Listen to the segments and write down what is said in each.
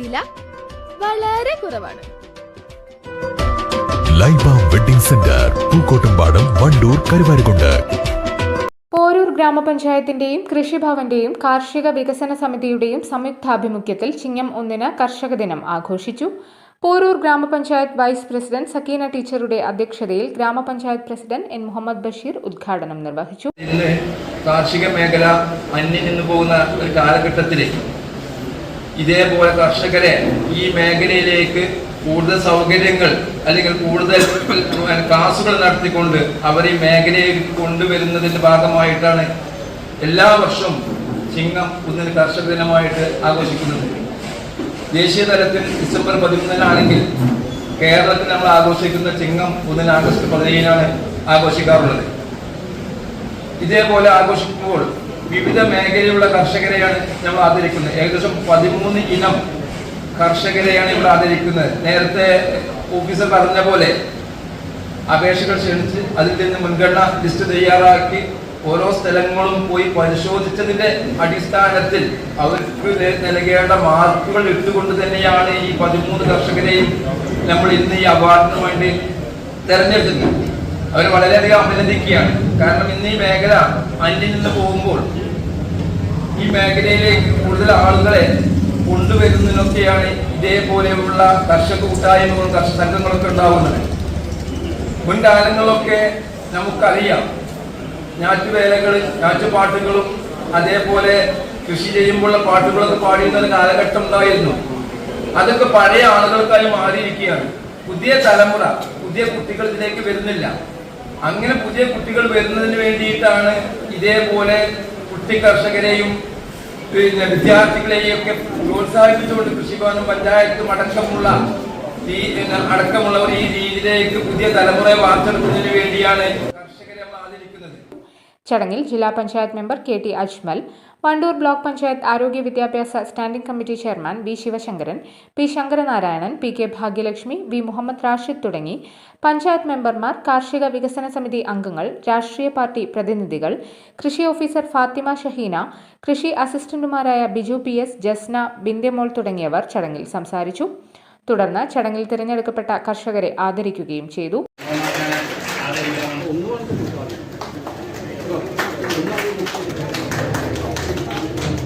വില വളരെ കുറവാണ്. Laiba wedding centre Pookkottumpadam Wandoor Karuvarakundu. Poroor ഗ്രാമപഞ്ചായത്തിന്റെയും കൃഷിഭവന്റെയും കാർഷിക വികസന സമിതിയുടെയും സംയുക്താഭിമുഖ്യത്തിൽ ചിങ്ങം ഒന്നിന് കർഷക ദിനം ആഘോഷിച്ചു. പോരൂർ ഗ്രാമപഞ്ചായത്ത് വൈസ് പ്രസിഡന്റ് സക്കീന ടീച്ചറുടെ അധ്യക്ഷതയിൽ ഗ്രാമപഞ്ചായത്ത് പ്രസിഡന്റ് എൻ മുഹമ്മദ് ബഷീർ ഉദ്ഘാടനം നിർവഹിച്ചു. ഇന്ന് കാർഷിക മേഖല അന്യം നിന്ന് പോകുന്ന ഒരു കാലഘട്ടത്തിൽ ഇതേപോലെ കർഷകരെ ഈ മേഖലയിലേക്ക് കൂടുതൽ സൗകര്യങ്ങൾ അല്ലെങ്കിൽ കൂടുതൽ ക്ലാസുകൾ നടത്തിക്കൊണ്ട് അവർ ഈ മേഖലയിലേക്ക് കൊണ്ടുവരുന്നതിന്റെ ഭാഗമായിട്ടാണ് എല്ലാ വർഷവും ചിങ്ങം ഒന്നിന് കർഷക ദിനമായിട്ട് ആഘോഷിക്കുന്നത്. ദേശീയ തലത്തിൽ ഡിസംബർ പതിമൂന്നിനാണെങ്കിൽ കേരളത്തിൽ നമ്മൾ ആഘോഷിക്കുന്ന ചിങ്ങം ഒന്നിന് ആഗസ്റ്റ് പതിനേഴിനാണ് ആഘോഷിക്കാറുള്ളത്. ഇതേപോലെ ആഘോഷിക്കുമ്പോൾ വിവിധ മേഖലയിലുള്ള കർഷകരെയാണ് നമ്മൾ ആദരിക്കുന്നത്. ഏകദേശം പതിമൂന്ന് ഇനം കർഷകരെയാണ് ഇവിടെ ആദരിക്കുന്നത്. നേരത്തെ ഓഫീസർ പറഞ്ഞ പോലെ അപേക്ഷകൾ ക്ഷണിച്ച് അതിൽ നിന്ന് മുൻഗണന ലിസ്റ്റ് തയ്യാറാക്കി ഓരോ സ്ഥലങ്ങളും പോയി പരിശോധിച്ചതിന്റെ അടിസ്ഥാനത്തിൽ അവർക്ക് നൽകേണ്ട മാർക്കുകൾ ഇട്ടുകൊണ്ട് തന്നെയാണ് ഈ പതിമൂന്ന് കർഷകരെയും നമ്മൾ ഇന്ന് ഈ അവാർഡിന് വേണ്ടി തെരഞ്ഞെടുക്കുന്നത് അവർ വളരെയധികം അഭിനന്ദിക്കുകയാണ്. കാരണം ഇന്ന് ഈ മേഖല അന്യം നിന്ന് പോകുമ്പോൾ ഈ മേഖലയിലേക്ക് കൂടുതൽ ആളുകളെ കൊണ്ടുവരുന്നതിനൊക്കെയാണ് ഇതേപോലെയുള്ള കർഷക കൂട്ടായ്മകളും കർഷക സംഘങ്ങളൊക്കെ ഉണ്ടാവുന്നത്. മുൻകാലങ്ങളിലൊക്കെ നമുക്കറിയാം. ഞാറ്റുവേലകളും ഞാറ്റുപാട്ടുകളും അതേപോലെ കൃഷി ചെയ്യുമ്പോഴുള്ള പാട്ടുകളൊക്കെ പാടിയുന്ന ഒരു കാലഘട്ടം ഉണ്ടായിരുന്നു. അതൊക്കെ പഴയ ആളുകൾക്കായി മാറിയിരിക്കുകയാണ്. പുതിയ തലമുറ പുതിയ കുട്ടികൾ ഇതിലേക്ക് വരുന്നില്ല. അങ്ങനെ പുതിയ കുട്ടികൾ വരുന്നതിന് വേണ്ടിയിട്ടാണ് ഇതേപോലെ കുട്ടി കർഷകരെയും പിന്നെ വിദ്യാർത്ഥികളെയും ഒക്കെ പ്രോത്സാഹിപ്പിച്ചുകൊണ്ട് കൃഷിഭവനും പഞ്ചായത്തും അടക്കമുള്ള ഈ അടക്കമുള്ളവർ ഈ രീതിയിലേക്ക് പുതിയ തലമുറയെ വാർത്തെടുക്കുന്നതിന് വേണ്ടിയാണ് കർഷകരെ ആദരിക്കുന്നത്. ചടങ്ങിൽ ജില്ലാ panchayat member K T Ajmal Wandoor block panchayat ആരോഗ്യ വിദ്യാഭ്യാസ standing committee chairman V Sivasankaran P Sankaranarayanan P K Bhagyalakshmi V Muhammed Rashid തുടങ്ങി പഞ്ചായത്ത് മെമ്പർമാർ കാർഷിക വികസന സമിതി അംഗങ്ങൾ രാഷ്ട്രീയ പാർട്ടി പ്രതിനിധികൾ കൃഷി ഓഫീസർ ഫാത്തിമ ഷഹീന കൃഷി അസിസ്റ്റന്റുമാരായ ബിജു പി എസ് ജസ്ന ബിന്ദ്യമോൾ തുടങ്ങിയവർ ചടങ്ങിൽ സംസാരിച്ചു. തുടർന്ന് ചടങ്ങിൽ തിരഞ്ഞെടുക്കപ്പെട്ട കർഷകരെ ആദരിക്കുകയും ചെയ്തു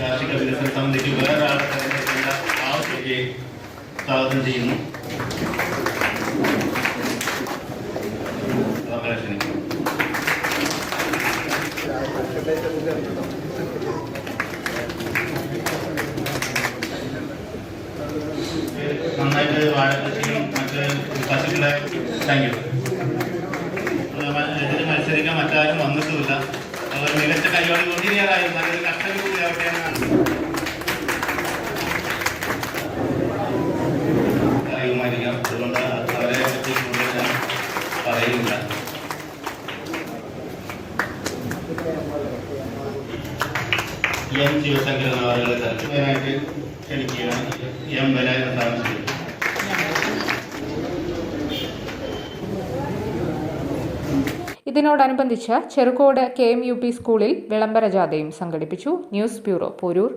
കാർഷിക വികസന സമിതിക്ക് വേറെ ആളെ തെരഞ്ഞെടുക്കേണ്ട ആവശ്യത്തെ സ്വാഗതം ചെയ്യുന്നു. നന്നായിട്ട് വാഴ കൃഷിയും മറ്റ് പശുക്കളെ താങ്ക് യു. മത്സരിക്കാൻ മറ്റാരും വന്നിട്ടുമില്ല. അവർ മികച്ച കൈയോടെ കൊണ്ടിരിക്കാറായിരുന്നു നല്ലൊരു കഷ്ടം കൂടി ആവട്ടെയാണ് അറിയുമായിരിക്കാം. അതുകൊണ്ട് അവരെ പറ്റി കൂടുതൽ ഞാൻ പറയുന്നില്ല എം ശിവശങ്കരൻ അവരുടെ തലത്തിനായിട്ട് ക്ഷണിക്കുകയാണ് എം ബലായന താമസിക്കുന്നത് ഇതിനോടനുബന്ധിച്ച് Cherukode K M U P സ്കൂളിൽ വിളംബര ജാഥയും സംഘടിപ്പിച്ചു. News bureau Poroor.